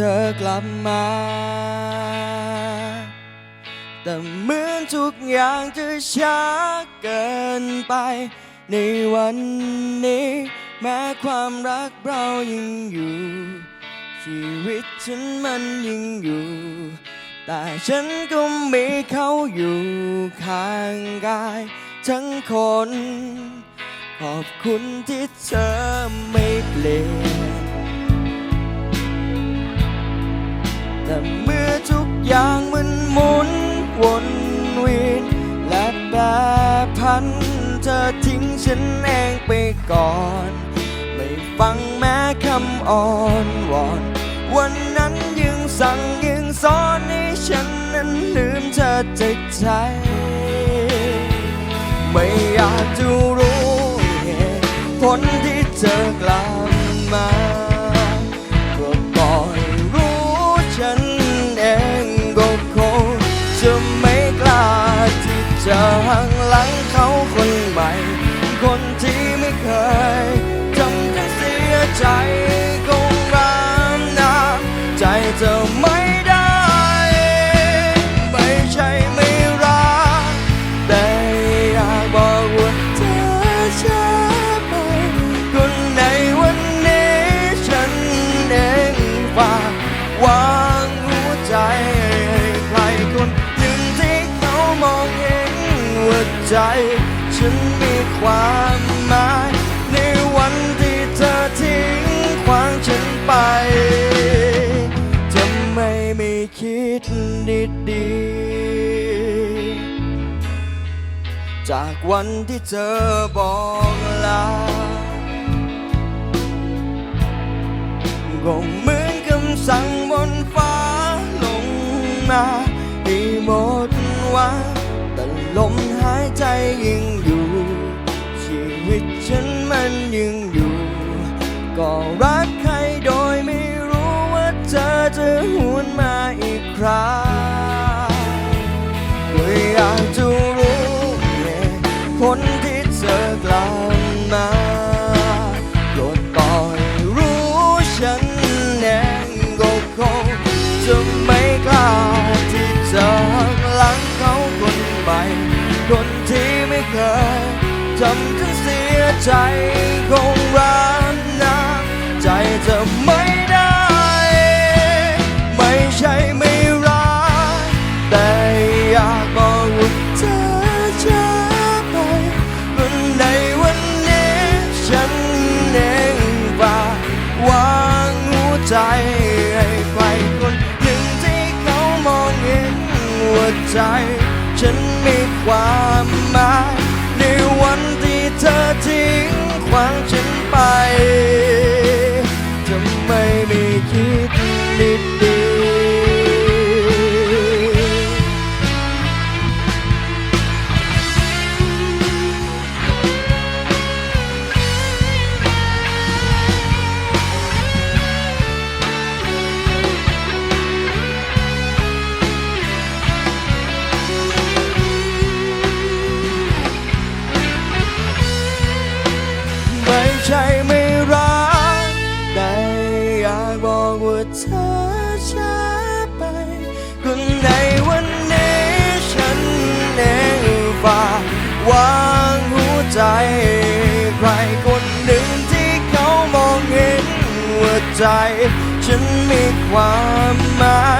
ธอกลับมา แต่เหมือนทุกอย่างจะช้าเกินไป ในวันนี้ แม้ความรักเรายังอยู่ ชีวิตฉันมันยังอยู่ แต่ฉันก็มีเขาอยู่ข้างกายทั้งคน ขอบคุณที่เธอไม่เปลี่ยน เมื่อทุกอย่างมันหมุนวนเวียนและแปรพันเธอทิ้งฉันเองไปก่อน ไม่ฟังแม้คำอ่อนวอน วันนั้นยังสั่งยังสอนให้ฉันนั้นลืมเธอจากใจ ไม่อยากจะรู้เหตุผลที่เธอกลับมา จะหักหลังเขาคนใหม่ คนที่ไม่เคยทำให้เสียใจคงรำนาใจเธอ ใจ ฉันมีความหมาย ในวันที่เธอทิ้งขวางฉันไปจะไม่ไม่คิดดีๆจากวันที่เธอบอกลาก็เหมือนคำสั่งบนฟ้าลงมาให้หมดวังแต่ลม ใจยัง ทำฉันเสียใจคงรักน้ำใจเธอไม่ได้ ไม่ใช่ไม่รัก แต่อยากบอกว่าเธอช้าไปก็ในวันนี้ฉันเองฝากวางหัวใจให้ใครคนหนึ่งที่เขามองเห็นว่าใจ ฉันมีความหมายางฉันไป วางหัวใจ ใครคนหนึ่งที่เขามองเห็นว่าใจ ฉันมีความหมาย